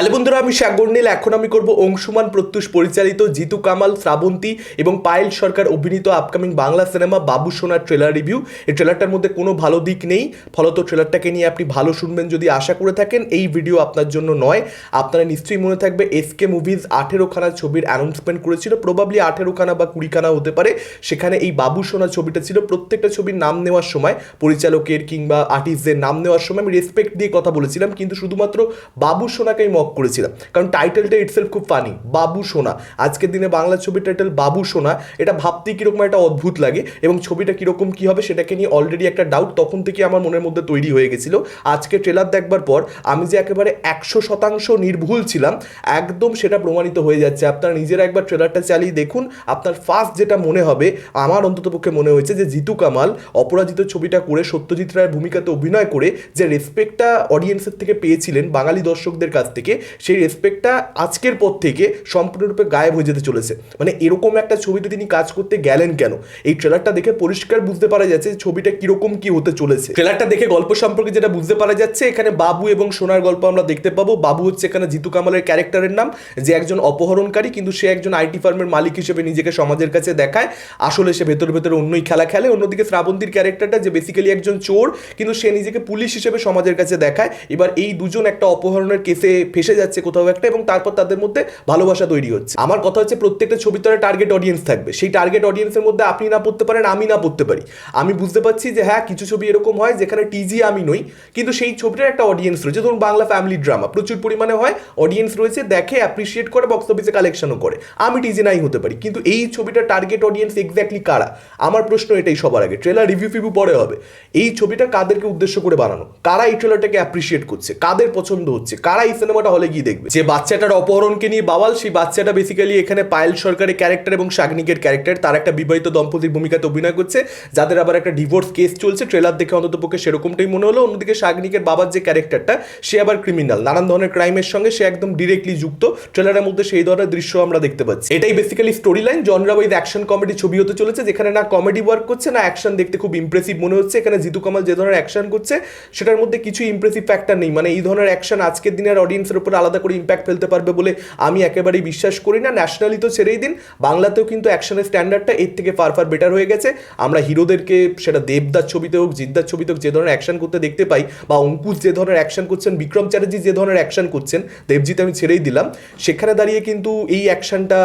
Hello বন্ধুরা, আমি শাগর্নীল এখন আমি করব অংশুমান প্রত্যুষ, পরিচালিত জিতু কামাল, শ্রাবন্তী এবং পায়েল সরকার অভিনীত আপকামিং বাংলা সিনেমা বাবু সোনার ট্রেলার রিভিউ এই ট্রেলারটার মধ্যে কোনো ভালো দিক নেই। ফলত ট্রেলারটাকে নিয়ে আপনি ভালো শুনবেন যদি আশা করে থাকেন। এই ভিডিও আপনার জন্য নয়। আপনারা নিশ্চয়ই মনে থাকবে এসকে মুভিজ আঠেরোখানা ছবির অ্যানাউন্সমেন্ট করেছিল। প্রবাবলি আঠেরোখানা বা কুড়িখানা হতে পারে। সেখানে এই বাবু সোনা ছবিটা ছিল প্রত্যেকটা ছবির নাম নেওয়ার সময়, পরিচালকের কিংবা আর্টিস্টদের নাম নেওয়ার সময়। আমি রেসপেক্ট দিয়ে কথা বলেছিলাম, কিন্তু শুধুমাত্র বাবু সোনাকে মক করেছিলাম। কারণ টাইটেলটা ইটসেলফ খুব ফানি বাবু সোনা। আজকের দিনে বাংলা ছবির টাইটেল বাবু সোনা। এটা ভাবতেই কীরকম একটা অদ্ভুত লাগে এবং ছবিটা কীরকম কী হবে সেটাকে নিয়ে অলরেডি একটা ডাউট তখন থেকে আমার মনের মধ্যে তৈরি হয়ে গেছিল। আজকে ট্রেলার দেখবার পর আমি যে একেবারে একশো শতাংশ নির্ভুল ছিলাম, একদম সেটা প্রমাণিত হয়ে যাচ্ছে। আপনারা নিজেরা একবার ট্রেলারটা চালিয়ে দেখুন, আপনার ফার্স্ট যেটা মনে হবে, আমার অন্ততপক্ষে মনে হয়েছে যে জিতু কামাল অপরাজিত ছবিটা করে, সত্যজিৎ রায়ের ভূমিকাতে অভিনয় করে, যে রেসপেক্টটা অডিয়েন্সের থেকে পেয়েছিলেন বাঙালি দর্শকদের কাছ থেকে সেই রেসপেক্টটা আজকের পর থেকে সম্পূর্ণরূপে গায়েব হয়ে যেতে চলেছে। মানে এরকম একটা ছবিতে তিনি কাজ করতে গেলেন কেন? এই ট্রেলারটা দেখে পরিষ্কার বুঝতে পারা যাচ্ছে ছবিটা কীরকম কি হতে চলেছে। ট্রেলারটা দেখে গল্প সম্পর্কে যেটা বুঝতে পারা যাচ্ছে, এখানে বাবু এবং সোনার গল্প আমরা দেখতে পাবো। বাবু হচ্ছে এখানে জিতু কামালের ক্যারেক্টারের নাম, যে একজন অপহরণকারী, কিন্তু সে একজন আইটি ফার্মের মালিক হিসেবে নিজেকে সমাজের কাছে দেখায়। আসলে সে ভেতর ভেতরে অন্যই খেলা খেলে। অন্যদিকে শ্রাবন্তীর ক্যারেক্টারটা যে বেসিক্যালি একজন চোর, কিন্তু সে নিজেকে পুলিশ হিসেবে সমাজের কাছে দেখায়। এবার এই দুজন একটা অপহরণের কেসে ফেসে যাচ্ছে কোথাও একটা এবং তারপর তাদের মধ্যে ভালোবাসা তৈরি হচ্ছে। আমার কথা হচ্ছে প্রত্যেকটা ছবির তরে টার্গেট অডিয়েন্স থাকবে। সেই টার্গেট অডিয়েন্সের মধ্যে আপনি না পড়তে পারেন, আমি না পড়তে পারি। আমি বুঝতে পারছি যে হ্যাঁ কিছু ছবি এরকম হয় যেখানে টিজি আমি নই, কিন্তু সেই ছবিটার একটা অডিয়েন্স রয়েছে। ধরুন বাংলা ফ্যামিলি ড্রামা প্রচুর পরিমাণে হয় অডিয়েন্স রয়েছে, দেখে অ্যাপ্রিসিয়েট করে বক্স অফিসে কালেকশনও করে। আমি টিজি নাই হতে পারি, কিন্তু এই ছবিটার টার্গেট অডিয়েন্স এক্স্যাক্টলি কারা? আমার প্রশ্ন এটাই সবার আগে ট্রেলার রিভিউ ফিভিউ পরে হবে। এই ছবিটা কাদেরকে উদ্দেশ্য করে বানানো? কারা এই ট্রেলারটাকে অ্যাপ্রিসিয়েট করছে? কাদের পছন্দ হচ্ছে? কারা এই সিনেমাটা হলে গিয়ে দেখবে। যে বাচ্চাটার অপহরণকে নিয়ে বাওয়াল, সেই বাচ্চাটা বেসিক্যালি এখানে পায়েল সরকারের ক্যারেক্টার এবং শাগনিকের ক্যারেক্টার তার একটা বিবাহিত দম্পতির ভূমিকাতে অভিনয় করছে। যাদের আবার একটা ডিভোর্স কেস চলছে ট্রেলার দেখে অন্তত পক্ষে সেরকমটাই মনে হলো। অন্যদিকে শাগনিকের বাবার যে ক্যারেক্টারটা সে আবার ক্রিমিনাল নানান ধরনের ক্রাইমের সঙ্গে সে একদম ডিরেক্টলি যুক্ত। ট্রেলারের মধ্যে সেই ধরনের দৃশ্য আমরা দেখতে পাচ্ছি। এটাই basically story line genre wise action comedy ছবি হতে চলেছে, যেখানে না কমেডি ওয়ার্ক করছে, না অ্যাকশন দেখতে খুব ইমপ্রেসিভ মনে হচ্ছে। এখানে জিতু কামাল যে ধরনের অ্যাকশন করছে, সেটার মধ্যে কিছু ইমপ্রেসিভ ফ্যাক্টর নেই। মানে এই ধরনের অ্যাকশন আজকের দিনের অডিয়েন্সের উপর আলাদা করে ইম্প্যাক্ট ফেলতে পারবে বলে আমি একেবারেই বিশ্বাস করি না। ন্যাশনালি তো ছেড়েই দিন। বাংলাতেও কিন্তু অ্যাকশনের স্ট্যান্ডার্ডটা এর থেকে ফার ফার বেটার হয়ে গেছে। আমরা হিরোদেরকে সেটা দেবদার ছবিতে হোক, জিদ্দার ছবিতে হোক, যে ধরনের অ্যাকশন করতে দেখতে পাই বা অঙ্কুশ যে ধরনের অ্যাকশন করছেন, বিক্রম চ্যাটার্জি যে ধরনের অ্যাকশন করছেন, দেবজিৎ আমি ছেড়েই দিলাম। সেখানে দাঁড়িয়ে কিন্তু এই অ্যাকশনটা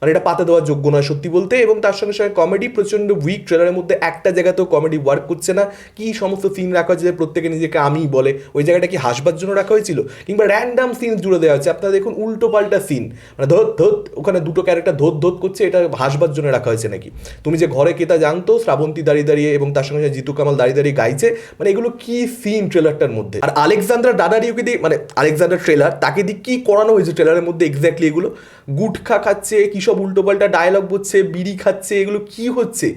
মানে এটা পাতে দেওয়ার যোগ্য নয় সত্যি বলতে। এবং তার সঙ্গে সঙ্গে কমেডি প্রচণ্ড উইক ট্রেলারের মধ্যে একটা জায়গাতেও কমেডি ওয়ার্ক করছে না। কি সমস্ত সিন রাখা হয়েছে প্রত্যেকে নিজেকে আমি বলে। ওই জায়গাটা কি হাসবার জন্য রাখা হয়েছিল? কিংবা র্যান্ডাম সিন জুড়ে দেওয়া হচ্ছে আপনারা দেখুন উল্টো পাল্টা সিন মানে ধোত ধোত, ওখানে দুটো ক্যারেক্টার ধোত ধোত করছে, এটা হাসবার জন্য রাখা হয়েছে নাকি? তুমি যে ঘরে কেতা জানতো, শ্রাবন্তী দাঁড়িয়ে দাঁড়িয়ে এবং তার সঙ্গে সঙ্গে জিতু কামাল দাঁড়িয়ে দাঁড়িয়ে গাইছে মানে এগুলো কি সিন ট্রেলারটার মধ্যে? আর আলেকজান্ডার ডাডারিওকে দিয়ে মানে আলেকজান্ডার ট্রেলার তাকে দিয়ে কি করানো হয়েছে ট্রেলারের মধ্যে এক্স্যাক্টলি এগুলো? গুটখা খাচ্ছে, কী সব উল্টোপাল্টা ডায়লগ বলছে, বিড়ি খাচ্ছে, এগুলো কি হচ্ছে?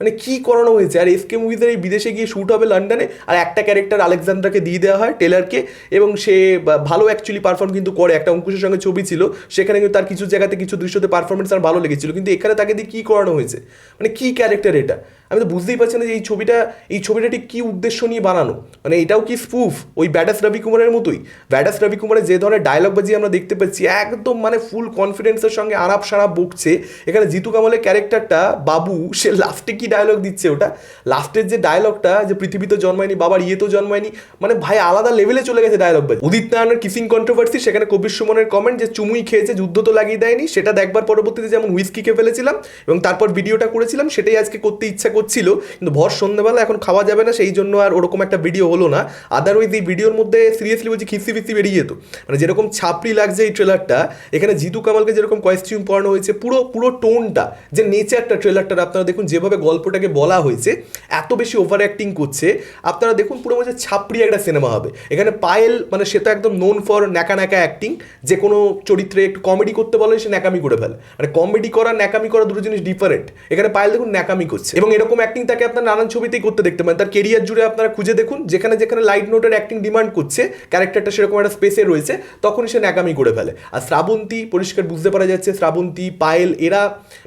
মানে কি করানো হয়েছে? আর এসকে মুভিদের এই বিদেশে গিয়ে শ্যুট হবে লন্ডনে আর একটা ক্যারেক্টার আলেকজান্ডারকে দিয়ে দেওয়া হয় টেলারকে এবং সে ভালো অ্যাকচুয়ালি পারফর্ম কিন্তু করে। একটা অঙ্কুশের সঙ্গে ছবি ছিল, সেখানে কিন্তু তার কিছু জায়গাতে, কিছু দৃশ্যতে পারফরমেন্স আর ভালো লেগেছিল। কিন্তু এখানে তাকে দিয়ে কী করানো হয়েছে? মানে কী ক্যারেক্টার এটা? আমি তো বুঝতেই পারছি না যে এই ছবিটা এই ছবিটা ঠিক কী উদ্দেশ্য নিয়ে বানানো? মানে এটাও কি স্পুফ ওই ব্যাডাস রবি কুমারের মতোই। ব্যাডাস রবি কুমারের যে ধরনের ডায়লগ বাজি আমরা দেখতে পাচ্ছি, একদম মানে ফুল কনফিডেন্সের সঙ্গে আরাপ সারাপ বকছে। এখানে জিতু কামালের ক্যারেক্টারটা বাবু, সে লাস্টে কি ডায়লগ দিচ্ছে ওটা? লাস্টের যে ডায়লগটা যে পৃথিবীতে জন্মায়নি, বাবার ইয়ে তো জন্মায়নি মানে ভাই আলাদা লেভেলে চলে গেছে ডায়লগ বাজি। উদিত নারায়ণের কিসিং কন্ট্রোভার্সি সেখানে কবির সুমনের কমেন্ট যে চুমুই খেয়েছে, যুদ্ধ তো লাগিয়ে দেয়নি, সেটা দেখবার পরবর্তীতে যেমন হুইস্কি খেয়ে ফেলেছিলাম, এবং তারপর ভিডিওটা করেছিলাম, সেটাই আজকে করতে ইচ্ছা করছিল, কিন্তু ভর সন্ধ্যেবেলা এখন খাওয়া যাবে না, সেই জন্য আর ওরকম একটা ভিডিও হলো না। আদারওয়াইজ এই ভিডিওর মধ্যে সিরিয়াসলি বলছি খিস্তি ফিস্তি বেরিয়ে যেত। মানে যেরকম ছাপড়ি লাগছে এই ট্রেলারটা এখানে জিতু কামালকে যেরকম কয়েস্টিউম পড়ানো হয়েছে, পুরো পুরো টোনটা যে নেচারটা ট্রেলারটার আপনারা দেখুন যেভাবে গল্পটাকে বলা হয়েছে, এত বেশি ওভার অ্যাক্টিং করছে। আপনারা দেখুন পুরো মনে ছাপড়ি একটা সিনেমা হবে। এখানে পায়েল মানে সে তো একদম নোন ফর ন্যাকা ন্যাকা অ্যাক্টিং যে কোনো চরিত্রে একটু কমেডি করতে বলে, সে ন্যাকামি করে ফেলে। মানে কমেডি করা, ন্যাকামি করা দুটো জিনিস ডিফারেন্ট এখানে পায়েল দেখুন ন্যাকামি করছে। এবং এরকম এরকম অ্যাক্টিং তাকে আপনার নানান ছবিতেই করতে দেখতে পারেন। তার কেরিয়ার জুড়ে আপনারা খুঁজে দেখুন, যেখানে যেখানে লাইট নোটের অ্যাক্টিং ডিমান্ড করছে ক্যারেক্টারটা সেরকম একটা স্পেসে রয়েছে, তখনই সে ন্যাকামি করে ফেলে। আর শ্রাবন্তী, পরিষ্কার বুঝতে পারা যাচ্ছে, শ্রাবন্তী, পায়েল, এরা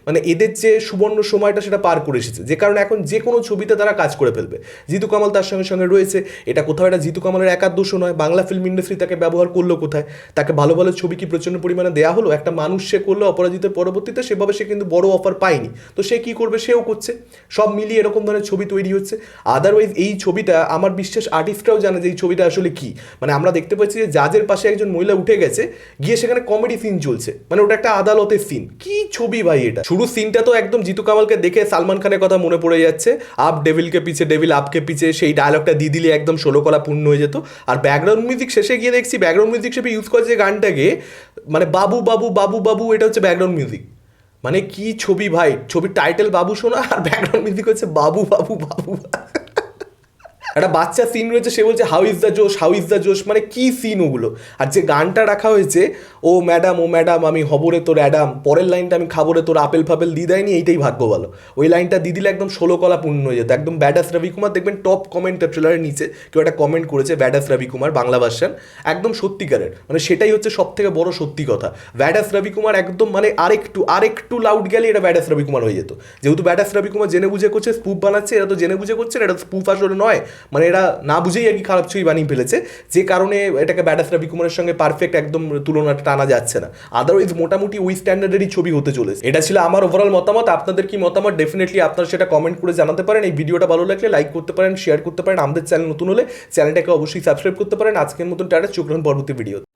মানে এদের যে সুবর্ণ সময়টা সেটা পার করে এসেছে। যে কারণে এখন যে কোনো ছবিতে তারা কাজ করে ফেলবে। জিতু কামাল তার সঙ্গে সঙ্গে রয়েছে। এটা কোথাও এটা জিতু কামালের একার দোষও নয়, বাংলা ফিল্ম ইন্ডাস্ট্রি তাকে ব্যবহার করল কোথায়? তাকে ভালো ভালো ছবি কি প্রচণ্ড পরিমাণে দেওয়া হলো? একটা মানুষ সে করল, অপরাজিতের পরবর্তীতে সেভাবে সে কিন্তু বড় অফার পায়নি। তো সে কি করবে? সেও করছে। সব মিলিয়ে এরকম ধরনের ছবি তৈরি হচ্ছে। আদারওয়াইজ এই ছবিটা আমার বিশ্বাস আর্টিস্টরাও জানে যে এই ছবিটা আসলে কি। মানে আমরা দেখতে পাচ্ছি যে জাজের পাশে একজন মহিলা উঠে গেছে, গিয়ে সেখানে কমেডি সিন চলছে। মানে ওটা একটা আদালতের সিন কি ছবি ভাই এটা? শুরু সিনটা তো একদম জিতু কামালকে দেখে সালমান খানের কথা মনে পড়ে যাচ্ছে। আপ ডেভিলকে পিছে ডেভিল আপকে পিছে, সেই ডায়লগটা দিয়ে দিলে একদম ষোলো কলা পূর্ণ হয়ে যেত। আর ব্যাকগ্রাউন্ড মিউজিক শেষে গিয়ে দেখছি ব্যাকগ্রাউন্ড মিউজিক হিসেবে ইউজ করে যে গানটাকে মানে বাবু বাবু বাবু বাবু, এটা হচ্ছে ব্যাকগ্রাউন্ড মিউজিক মানে কি ছবি ভাই? ছবির টাইটেল বাবু শোনা আর ব্যাকগ্রাউন্ড মিউজিক হচ্ছে বাবু বাবু বাবু একটা বাচ্চা সিন রয়েছে, সে বলছে how is the josh how is the josh মানে কি সিন ওগুলো? আর যে গানটা রাখা হয়েছে ও ম্যাডাম ও ম্যাডাম, আমি হবরে তোর অ্যাডাম। পরের লাইনটা আমি খাবরে তোর আপেল ফাপেল দিয়ে দেয়নি, এইটাই ভাগ্য ভালো। ওই লাইনটা দিয়ে দিলে একদম ষোলো কলা পূর্ণ হয়ে যেত। একদম ব্যাডাস রবি কুমার, দেখবেন টপ কমেন্ট ট্রেলারের নিচে কেউ একটা কমেন্ট করেছে ব্যাডাস রবি কুমার, বাংলা ভার্সান একদম সত্যিকারের। মানে সেটাই হচ্ছে সব থেকে বড় সত্যি কথা। ব্যাডাস রবি কুমার একদম মানে আরেকটু আরেকটু লাউড গেলে এটা ব্যাডাস রবি কুমার হয়ে যেত। যেহেতু ব্যাডাস রবি কুমার জেনে বুঝে করছে স্পুপ বানাচ্ছে, এরা তো জেনে বুঝে করছে এটা স্পুপ আসলে নয়। মানে এরা না বুঝেই আর কি খারাপ ছবি বানিয়ে ফেলেছে। যে কারণে এটাকে ব্যাডাস রবি কুমারের সঙ্গে পারফেক্ট একদম তুলনাটা টানা যাচ্ছে না। আদারওয়াইজ মোটামুটি ওই স্ট্যান্ডার্ডেরই ছবি হতে চলেছে। এটা ছিল আমার ওভারঅল মতামত। আপনাদের কি মতামত? ডেফিনেটলি আপনারা সেটা কমেন্ট করে জানাতে পারেন। এই ভিডিওটা ভালো লাগলে লাইক করতে পারেন শেয়ার করতে পারেন। আমাদের চ্যানেল নতুন হলে চ্যানেলটাকে অবশ্যই সাবস্ক্রাইব করতে পারেন। আজকের মতন টাটা। চোখ পরবর্তী ভিডিও